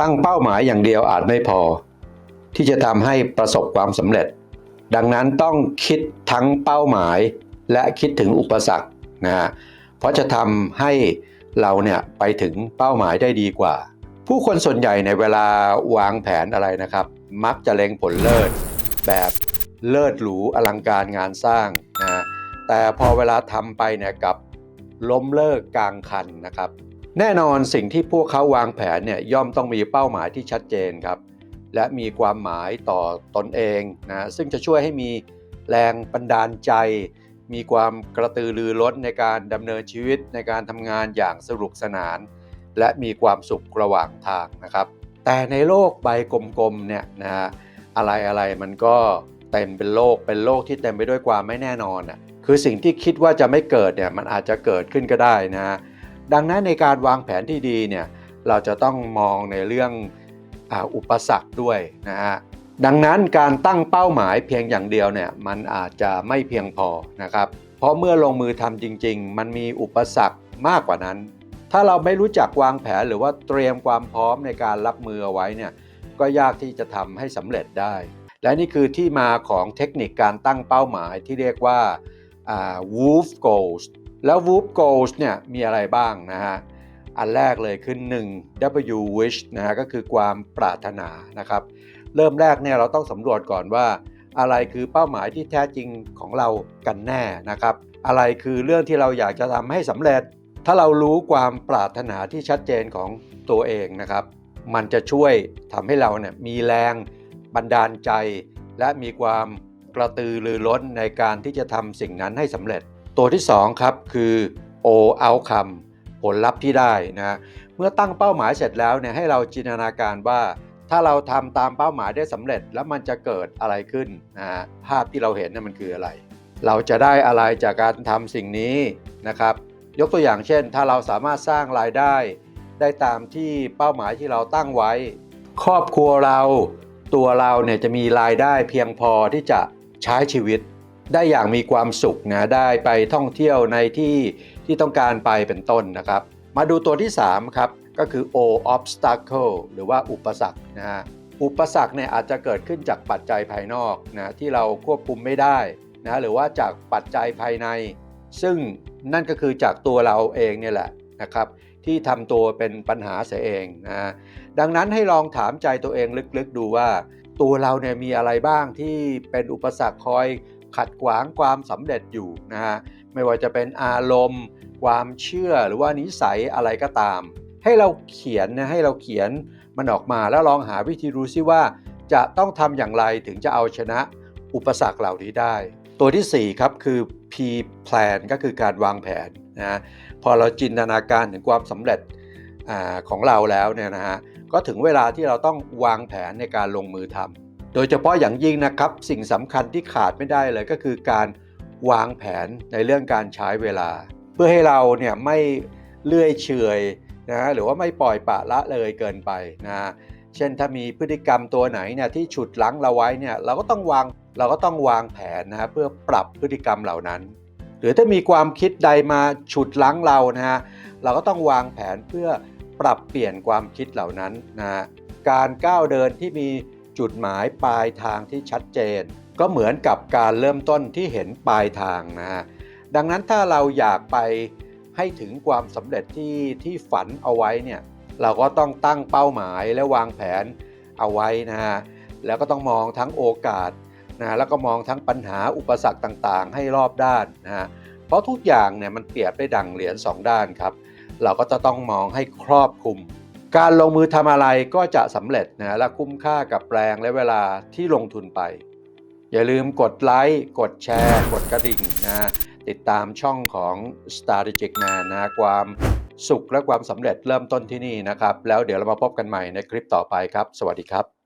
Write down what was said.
ตั้งเป้าหมายอย่างเดียวอาจไม่พอ ที่จะทำให้ประสบความสำเร็จ ดังนั้นต้องคิดทั้งเป้าหมายและคิดถึงอุปสรรคนะฮะเพราะจะทำให้เราเนี่ยไปถึงเป้าหมายได้ดีกว่า ผู้คนส่วนใหญ่ในเวลาวางแผนอะไรนะครับ มักจะเล็งผลเลิศแบบเลิศหรูอลังการงานสร้างนะฮะแต่พอเวลาทำไปเนี่ยกับล้มเลิกกลางคันนะครับ แน่นอนสิ่งที่พวกเขาวางแผนเนี่ยย่อมต้องมีเป้าหมายที่ชัดเจนครับ และมีความหมายต่อตนเองนะซึ่งจะช่วยให้มีแรงบันดาลใจ มีความกระตือรือร้นในการดำเนินชีวิตในการทำงานอย่างสนุกสนาน และมีความสุขระหว่างทางนะครับ แต่ในโลกใบกลมๆเนี่ยนะฮะอะไรอะไรมันก็เต็มเป็นโลกเป็นโลกที่เต็มไปด้วยความไม่แน่นอนอะคือสิ่งที่คิดว่าจะไม่เกิดเนี่ยมันอาจจะเกิดขึ้นก็ได้นะฮะ ดังนั้นในการวางแผนที่ดีเนี่ยเราจะต้องมองในเรื่องออุปสรรคด้วยนะฮะดังนั้นการตั้งเป้าหมายเพียงอย่างเดียวเนี่ยมันอาจจะไม่เพียงพอนะครับ เพราะเมื่อลงมือทำจริง ๆ มันมีอุปสรรคมากกว่านั้น ถ้าเราไม่รู้จักวางแผนหรือว่าเตรียมความพร้อมในการรับมือเอาไว้เนี่ยก็ยากที่จะทำให้สำเร็จได้ และนี่คือที่มาของเทคนิคการตั้งเป้าหมายที่เรียกว่าอ่า Wolf Goals แล้ว Wolf Goals เนี่ยมีอะไรบ้างนะฮะ อันแรกเลยคือ 1 W wish นะฮะก็คือความปรารถนานะครับ เริ่มแรกเนี่ยเราต้องสำรวจก่อนว่าอะไรคือเป้าหมายที่แท้จริงของเรากันแน่นะครับ อะไรคือเรื่องที่เราอยากจะทำให้สำเร็จ ถ้าเรารู้ความปรารถนาที่ชัดเจนของตัวเองนะครับ มันจะช่วยทำให้เราเนี่ยมีแรงบันดาลใจ และมีความกระตือรือร้นในการที่จะทำสิ่งนั้นให้สำเร็จ ตัวที่2ครับคือ O outcome ผลลัพธ์ที่ได้นะเมื่อตั้งเป้าหมายเสร็จแล้วเนี่ยให้เราจินตนาการว่า ถ้าเราทำตามเป้าหมายได้สำเร็จแล้วมันจะเกิดอะไรขึ้นนะภาพที่เราเห็นเนี่ยมันคืออะไร เราจะได้อะไรจากการทำสิ่งนี้นะครับ ยกตัวอย่างเช่น ถ้าเราสามารถสร้างรายได้ ได้ตามที่เป้าหมายที่เราตั้งไว้ ครอบครัวเรา ตัวเราเนี่ยจะมีรายได้เพียงพอที่จะใช้ชีวิต ได้อย่างมีความสุขนะได้ไปท่องเที่ยวในที่ที่ต้องการไปเป็นต้นนะครับ มาดูตัวที่ 3 ครับ ก็คือ O obstacle หรือว่าอุปสรรคนะฮะอุปสรรคเนี่ยอาจจะเกิดขึ้นจากปัจจัยภายนอกนะที่เราควบคุมไม่ได้นะหรือว่าจากปัจจัยภายใน ซึ่งนั่นก็คือจากตัวเราเองเนี่ยแหละนะครับที่ทำตัวเป็นปัญหาเสียเองนะดังนั้นให้ลองถามใจตัวเองลึกๆดูว่า ตัวเราเนี่ยมีอะไรบ้างที่เป็นอุปสรรคคอย ขัดขวางความสำเร็จอยู่นะฮะไม่ว่าจะเป็นอารมณ์ ความเชื่อหรือว่านิสัยอะไรก็ตาม ให้เราเขียนนะให้เราเขียนมันออกมาแล้วลองหาวิธีรู้ซิว่า จะต้องทำอย่างไรถึงจะเอาชนะอุปสรรคเหล่านี้ได้ ตัวทีสี่ 4 ครับคือ P plan ก็คือการวางแผนนะพอเราจินตนาการถึงความสำเร็จอของเราแล้วเนี่ยนะฮะก็ถึงเวลาที่เราต้องวางแผนในการลงมือทำ โดยเฉพาะอย่างยิ่งนะครับสิ่งสำคัญที่ขาดไม่ได้เลยก็คือการวางแผนในเรื่องการใช้เวลา เพื่อให้เราเนี่ยไม่เลื่อยเฉยนะหรือว่าไม่ปล่อยปะละเลยเกินไปนะเช่นถ้ามีพฤติกรรมตัวไหนเนี่ยที่ฉุดลั้งเราไว้เนี่ยเราก็ต้องวางเราก็ต้องวางแผนนะฮะเพื่อปรับพฤติกรรมเหล่านั้น หรือถ้ามีความคิดใดมาฉุดลั้งเรานะฮะเราก็ต้องวางแผนเพื่อปรับเปลี่ยนความคิดเหล่านั้นนะฮะการก้าวเดินที่มี จุดหมายปลายทางที่ชัดเจน ก็เหมือนกับการเริ่มต้นที่เห็นปลายทางนะฮะดังนั้นถ้าเราอยากไปให้ถึงความสำเร็จที่ที่ฝันเอาไว้เนี่ยเราก็ต้องตั้งเป้าหมายและวางแผนเอาไว้นะฮะแล้วก็ต้องมองทั้งโอกาสนะแล้วก็มองทั้งปัญหาอุปสรรคต่างๆ ให้รอบด้านนะฮะเพราะทุกอย่างเนี่ยมันเปรียบได้ดังเหรียญสองด้านครับ เราก็จะต้องมองให้ครอบคลุม การลงมือทำอะไรก็จะสำเร็จนะและคุ้มค่ากับแรงและเวลาที่ลงทุนไป อย่าลืมกดไลค์กดแชร์ กดกระดิ่งนะติดตามช่องของ Strategic Man นะความสุขและความสำเร็จเริ่มต้นที่นี่นะครับ แล้วเดี๋ยวเรามาพบกันใหม่ในคลิปต่อไปครับ สวัสดีครับ